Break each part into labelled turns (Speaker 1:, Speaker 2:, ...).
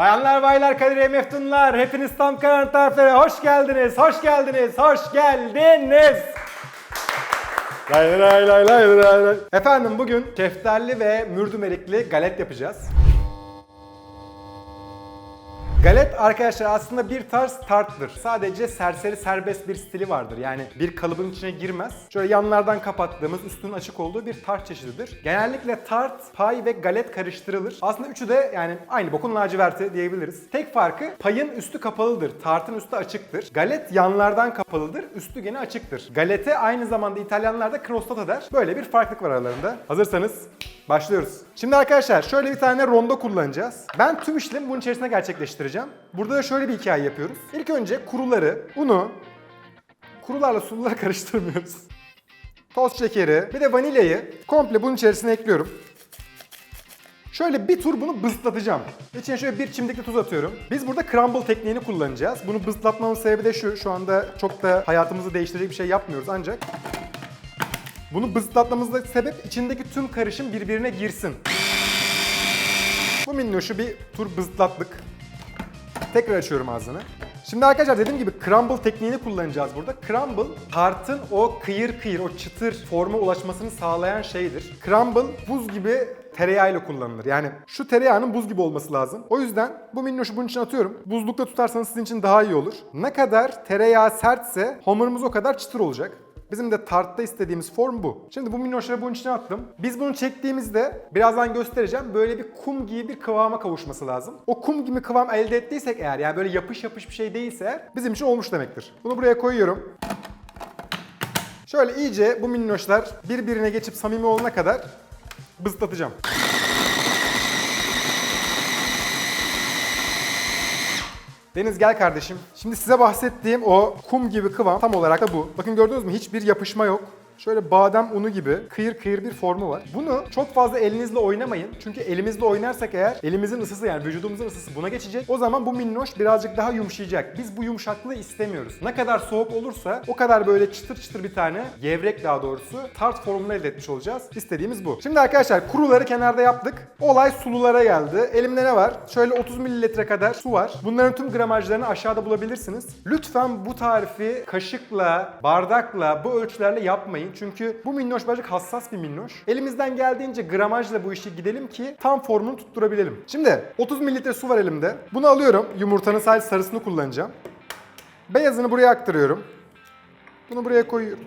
Speaker 1: Bayanlar baylar Kadir Meftunlar hepiniz tam karanlık tariflere hoş geldiniz, hoş geldiniz, hoş geldiniz. Lay lay lay lay lay lay. Efendim bugün şeftali ve mürdümerikli galet yapacağız. Galet arkadaşlar aslında bir tarz tarttır. Sadece serseri serbest bir stili vardır. Yani bir kalıbın içine girmez. Şöyle yanlardan kapattığımız, üstünün açık olduğu bir tart çeşididir. Genellikle tart, pay ve galet karıştırılır. Aslında üçü de yani aynı bokun laciverti diyebiliriz. Tek farkı payın üstü kapalıdır, tartın üstü açıktır. Galet yanlardan kapalıdır, üstü gene açıktır. Galete aynı zamanda İtalyanlar da crostata der. Böyle bir farklılık var aralarında. Hazırsanız Başlıyoruz. Şimdi arkadaşlar şöyle bir tane rondo kullanacağız. Ben tüm işlemi bunun içerisinde gerçekleştireceğim. Burada da şöyle bir hikaye yapıyoruz. İlk önce kuruları, unu kurularla suluları karıştırmıyoruz. Toz şekeri, bir de vanilyayı komple bunun içerisine ekliyorum. Şöyle bir tur bunu bızlatacağım. İçine şöyle bir çimdikli tuz atıyorum. Biz burada crumble tekniğini kullanacağız. Bunu bızlatmamın sebebi de şu. Şu anda çok da hayatımızı değiştirecek bir şey yapmıyoruz ancak bunu bızlatmamızda sebep içindeki tüm karışım birbirine girsin. Bu minnoşu bir tur bızlattık. Tekrar açıyorum ağzını. Şimdi arkadaşlar dediğim gibi crumble tekniğini kullanacağız burada. Crumble tartın o kıyır kıyır, o çıtır forma ulaşmasını sağlayan şeydir. Crumble buz gibi tereyağıyla kullanılır. Yani şu tereyağının buz gibi olması lazım. O yüzden bu minnoşu bunun için atıyorum. Buzlukta tutarsanız sizin için daha iyi olur. Ne kadar tereyağı sertse hamurumuz o kadar çıtır olacak. Bizim de tartta istediğimiz form bu. Şimdi bu minnoşları bunun içine attım. Biz bunu çektiğimizde birazdan göstereceğim böyle bir kum gibi bir kıvama kavuşması lazım. O kum gibi kıvam elde ettiysek eğer yani böyle yapış yapış bir şey değilse eğer bizim için olmuş demektir. Bunu buraya koyuyorum. Şöyle iyice bu minnoşlar birbirine geçip samimi olana kadar bızlatacağım. Deniz gel kardeşim. Şimdi size bahsettiğim o kum gibi kıvam tam olarak da bu. Bakın gördünüz mü? Hiçbir yapışma yok. Şöyle badem unu gibi kıyır kıyır bir formu var. Bunu çok fazla elinizle oynamayın. Çünkü elimizle oynarsak eğer elimizin ısısı yani vücudumuzun ısısı buna geçecek. O zaman bu minnoş birazcık daha yumuşayacak. Biz bu yumuşaklığı istemiyoruz. Ne kadar soğuk olursa o kadar böyle çıtır çıtır bir tane gevrek daha doğrusu tart formunu elde etmiş olacağız. İstediğimiz bu. Şimdi arkadaşlar kuruları kenarda yaptık. Olay sululara geldi. Elimde ne var? Şöyle 30 mililitre kadar su var. Bunların tüm gramajlarını aşağıda bulabilirsiniz. Lütfen bu tarifi kaşıkla, bardakla, bu ölçülerle yapmayın. Çünkü bu minnoş birazcık hassas bir minnoş. Elimizden geldiğince gramajla bu işi gidelim ki tam formunu tutturabilelim. Şimdi 30 mililitre su var elimde. Bunu alıyorum. Yumurtanın sadece sarısını kullanacağım. Beyazını buraya aktarıyorum. Bunu buraya koyuyorum.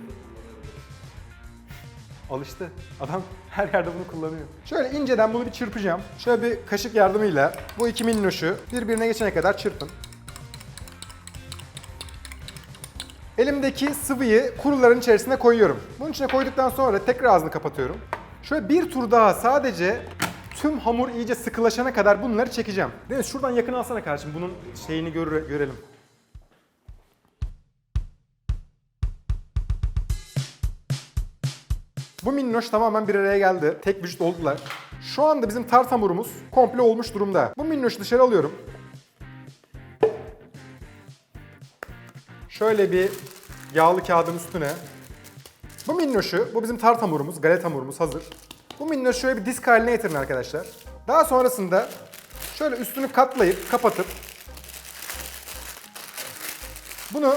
Speaker 1: Alıştı. Adam her yerde bunu kullanıyor. Şöyle inceden bunu bir çırpacağım. Şöyle bir kaşık yardımıyla bu iki minnoşu birbirine geçene kadar çırpın. Elimdeki sıvıyı kuruların içerisine koyuyorum. Bunun içine koyduktan sonra tekrar ağzını kapatıyorum. Şöyle bir tur daha sadece tüm hamur iyice sıkılaşana kadar bunları çekeceğim. Deniz şuradan yakın alsana kardeşim bunun şeyini gör- görelim. Bu minnoş tamamen bir araya geldi. Tek vücut oldular. Şu anda bizim tart hamurumuz komple olmuş durumda. Bu minnoşu dışarı alıyorum. Şöyle bir yağlı kağıdın üstüne. Bu minnoşu, bu bizim tart hamurumuz, galet hamurumuz hazır. Bu minnoşu şöyle bir disk haline getirin arkadaşlar. Daha sonrasında şöyle üstünü katlayıp kapatıp bunu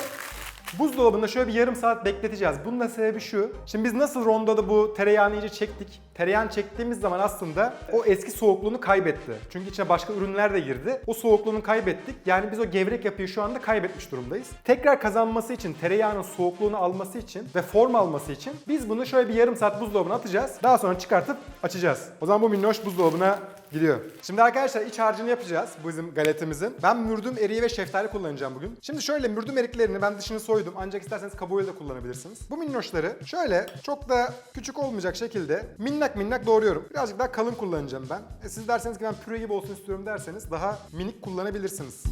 Speaker 1: buzdolabında şöyle bir yarım saat bekleteceğiz. Bunun da sebebi şu. Şimdi biz nasıl rondoda bu tereyağını iyice çektik. Tereyağını çektiğimiz zaman aslında o eski soğukluğunu kaybetti. Çünkü içine başka ürünler de girdi. O soğukluğunu kaybettik. Yani biz o gevrek yapıyı şu anda kaybetmiş durumdayız. Tekrar kazanması için, tereyağının soğukluğunu alması için ve form alması için biz bunu şöyle bir yarım saat buzdolabına atacağız. Daha sonra çıkartıp açacağız. O zaman bu minnoş buzdolabına gidiyor. Şimdi arkadaşlar iç harcını yapacağız bizim galetimizin. Ben mürdüm eriği ve şeftali kullanacağım bugün. Şimdi şöyle mürdüm eriklerini ben dışını soydum ancak isterseniz kabuğuyla da kullanabilirsiniz. Bu minnoşları şöyle çok da küçük olmayacak şekilde minnak minnak doğruyorum. Birazcık daha kalın kullanacağım ben. E siz derseniz ki ben püre gibi olsun istiyorum derseniz daha minik kullanabilirsiniz.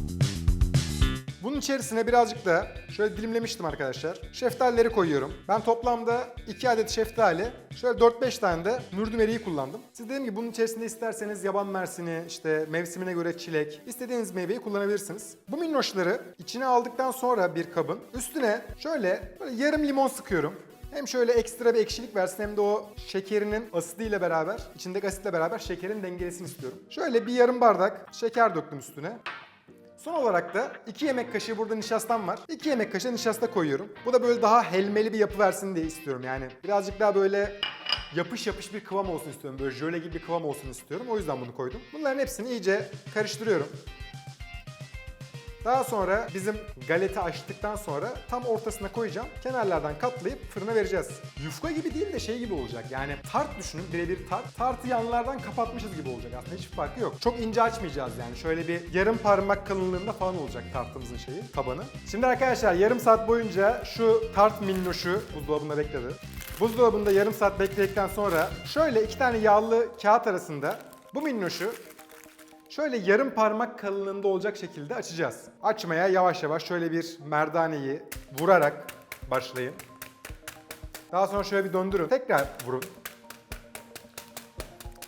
Speaker 1: Bunun içerisine birazcık da şöyle dilimlemiştim arkadaşlar. Şeftalileri koyuyorum. Ben toplamda 2 adet şeftali, şöyle 4-5 tane de mürdüm eriği kullandım. Siz dediğim gibi bunun içerisinde isterseniz yaban mersini, işte mevsimine göre çilek, istediğiniz meyveyi kullanabilirsiniz. Bu minnoşları içine aldıktan sonra bir kabın üstüne şöyle yarım limon sıkıyorum. Hem şöyle ekstra bir ekşilik versin hem de o şekerinin asidiyle beraber, içindeki asitle beraber şekerin dengelesini istiyorum. Şöyle bir yarım bardak şeker döktüm üstüne. Son olarak da 2 yemek kaşığı burada nişastam var. 2 yemek kaşığı nişasta koyuyorum. Bu da böyle daha helmeli bir yapı versin diye istiyorum. Yani birazcık daha böyle yapış yapış bir kıvam olsun istiyorum. Böyle jöle gibi bir kıvam olsun istiyorum. O yüzden bunu koydum. Bunların hepsini iyice karıştırıyorum. Daha sonra bizim galeti açtıktan sonra tam ortasına koyacağım. Kenarlardan katlayıp fırına vereceğiz. Yufka gibi değil de şey gibi olacak. Yani tart düşünün birebir tart. Tartı yanlardan kapatmışız gibi olacak aslında hiçbir farkı yok. Çok ince açmayacağız yani. Şöyle bir yarım parmak kalınlığında falan olacak tartımızın şeyi, tabanı. Şimdi arkadaşlar yarım saat boyunca şu tart minnoşu buzdolabında bekledi. Buzdolabında yarım saat bekledikten sonra şöyle iki tane yağlı kağıt arasında bu minnoşu Şöyle yarım parmak kalınlığında olacak şekilde açacağız. Açmaya yavaş yavaş şöyle bir merdaneyi vurarak başlayın. Daha sonra şöyle bir döndürün. Tekrar vurun.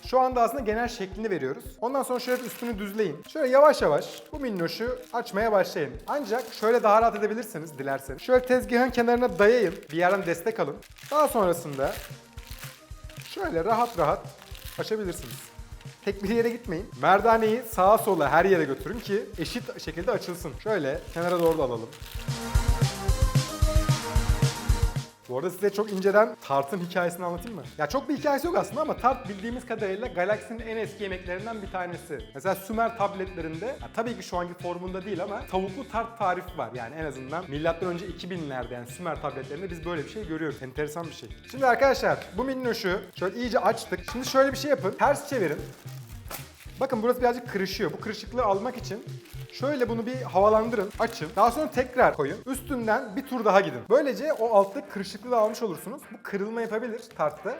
Speaker 1: Şu anda aslında genel şeklini veriyoruz. Ondan sonra şöyle üstünü düzleyin. Şöyle yavaş yavaş bu minnoşu açmaya başlayın. Ancak şöyle daha rahat edebilirsiniz dilerseniz. Şöyle tezgahın kenarına dayayın. Bir yerden destek alın. Daha sonrasında şöyle rahat rahat açabilirsiniz. Tek bir yere gitmeyin. Merdaneyi sağa sola her yere götürün ki eşit şekilde açılsın. Şöyle kenara doğru da alalım. Bu arada size çok inceden tartın hikayesini anlatayım mı? Ya çok bir hikayesi yok aslında ama tart bildiğimiz kadarıyla galaksinin en eski yemeklerinden bir tanesi. Mesela Sümer tabletlerinde, ya tabii ki şu anki formunda değil ama tavuklu tart tarifi var. Yani en azından milattan önce 2000'lerde yani Sümer tabletlerinde biz böyle bir şey görüyoruz. Enteresan bir şey. Şimdi arkadaşlar bu minnoşu şöyle iyice açtık. Şimdi şöyle bir şey yapın. Ters çevirin. Bakın burası birazcık kırışıyor. Bu kırışıklığı almak için şöyle bunu bir havalandırın, açın. Daha sonra tekrar koyun. Üstünden bir tur daha gidin. Böylece o alttaki kırışıklığı almış olursunuz. Bu kırılma yapabilir tartta.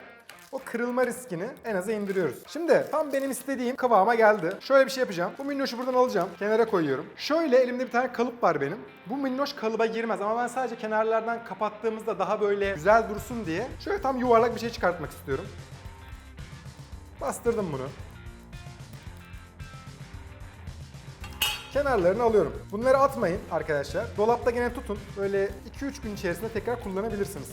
Speaker 1: O kırılma riskini en aza indiriyoruz. Şimdi tam benim istediğim kıvama geldi. Şöyle bir şey yapacağım. Bu minnoşu buradan alacağım. Kenara koyuyorum. Şöyle elimde bir tane kalıp var benim. Bu minnoş kalıba girmez ama ben sadece kenarlardan kapattığımızda daha böyle güzel dursun diye şöyle tam yuvarlak bir şey çıkartmak istiyorum. Bastırdım bunu. Kenarlarını alıyorum. Bunları atmayın arkadaşlar. Dolapta gene tutun. Böyle 2-3 gün içerisinde tekrar kullanabilirsiniz.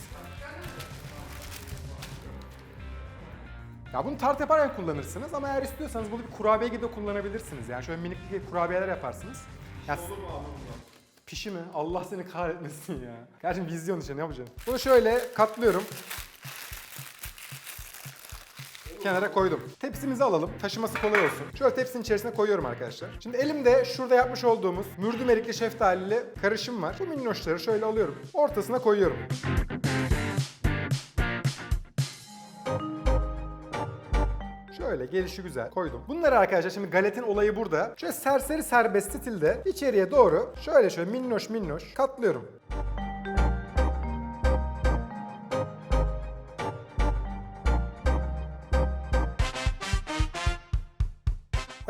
Speaker 1: Ya bunu tart yaparken kullanırsınız ama eğer istiyorsanız bunu bir kurabiye gibi de kullanabilirsiniz. Yani şöyle minik kurabiyeler yaparsınız. Ya, pişi mi? Allah seni kahretmesin ya. Gerçi vizyon işte ne yapacağım? Bunu şöyle katlıyorum. kenara koydum. Tepsimizi alalım. Taşıması kolay olsun. Şöyle tepsinin içerisine koyuyorum arkadaşlar. Şimdi elimde şurada yapmış olduğumuz mürdüm erikli şeftalili karışım var. Bu minnoşları şöyle alıyorum. Ortasına koyuyorum. Şöyle gelişi güzel koydum. Bunları arkadaşlar şimdi galetin olayı burada. Şöyle serseri serbest stilde içeriye doğru şöyle şöyle minnoş minnoş katlıyorum.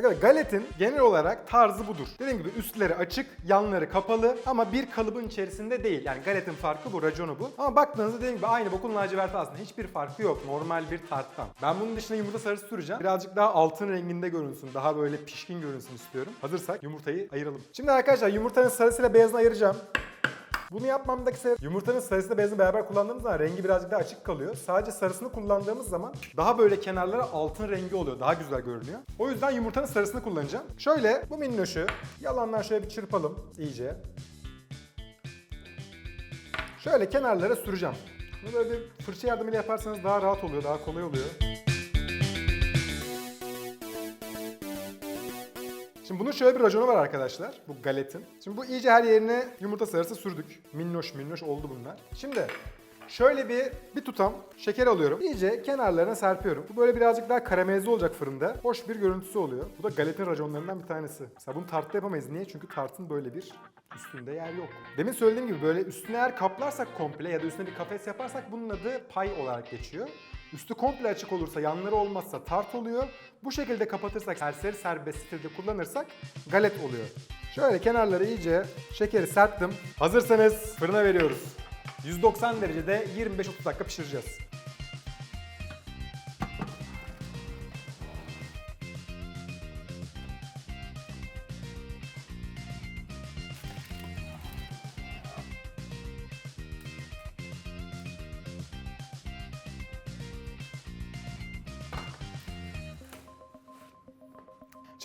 Speaker 1: Arkadaşlar galetin genel olarak tarzı budur. Dediğim gibi üstleri açık, yanları kapalı ama bir kalıbın içerisinde değil. Yani galetin farkı bu, raconu bu. Ama baktığınızda dediğim gibi aynı bokun laciverti aslında hiçbir farkı yok normal bir tarttan. Ben bunun dışında yumurta sarısı süreceğim. Birazcık daha altın renginde görünsün, daha böyle pişkin görünsün istiyorum. Hazırsak yumurtayı ayıralım. Şimdi arkadaşlar yumurtanın sarısıyla beyazını ayıracağım. Bunu yapmamdaki sebep yumurtanın sarısıyla beyazını beraber kullandığımız zaman rengi birazcık daha açık kalıyor. Sadece sarısını kullandığımız zaman daha böyle kenarlara altın rengi oluyor. Daha güzel görünüyor. O yüzden yumurtanın sarısını kullanacağım. Şöyle bu minnoşu yalandan şöyle bir çırpalım iyice. Şöyle kenarlara süreceğim. Bunu böyle bir fırça yardımıyla yaparsanız daha rahat oluyor, daha kolay oluyor. Şimdi bunun şöyle bir raconu var arkadaşlar. Bu galetin. Şimdi bu iyice her yerine yumurta sarısı sürdük. Minnoş minnoş oldu bunlar. Şimdi şöyle bir bir tutam şeker alıyorum. İyice kenarlarına serpiyorum. Bu böyle birazcık daha karamelize olacak fırında. Hoş bir görüntüsü oluyor. Bu da galetin raconlarından bir tanesi. Mesela bunu tartta yapamayız. Niye? Çünkü tartın böyle bir üstünde yer yok. Demin söylediğim gibi böyle üstüne eğer kaplarsak komple ya da üstüne bir kafes yaparsak bunun adı pay olarak geçiyor. Üstü komple açık olursa, yanları olmazsa tart oluyor. Bu şekilde kapatırsak, serseri serbest stilde kullanırsak galet oluyor. Şöyle kenarları iyice şekeri serptim. Hazırsanız fırına veriyoruz. 190 derecede 25-30 dakika pişireceğiz.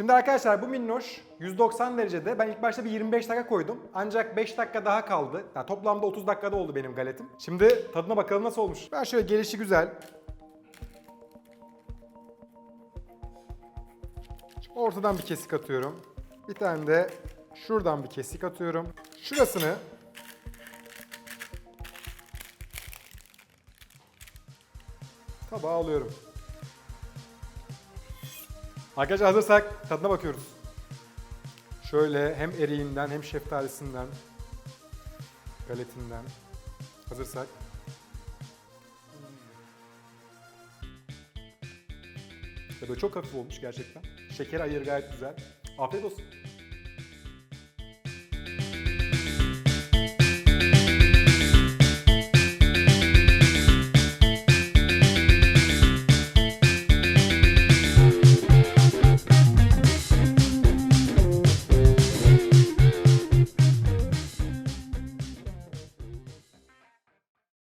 Speaker 1: Şimdi arkadaşlar bu minnoş 190 derecede. Ben ilk başta bir 25 dakika koydum. Ancak 5 dakika daha kaldı. Yani toplamda 30 dakikada oldu benim galetim. Şimdi tadına bakalım nasıl olmuş. Ben şöyle gelişi güzel. Ortadan bir kesik atıyorum. Bir tane de şuradan bir kesik atıyorum. Şurasını tabağa alıyorum. Arkadaşlar hazırsak tadına bakıyoruz. Şöyle hem eriğinden hem şeftalisinden, galetinden hazırsak. Ya böyle çok hafif olmuş gerçekten. Şeker ayarı gayet güzel. Afiyet olsun.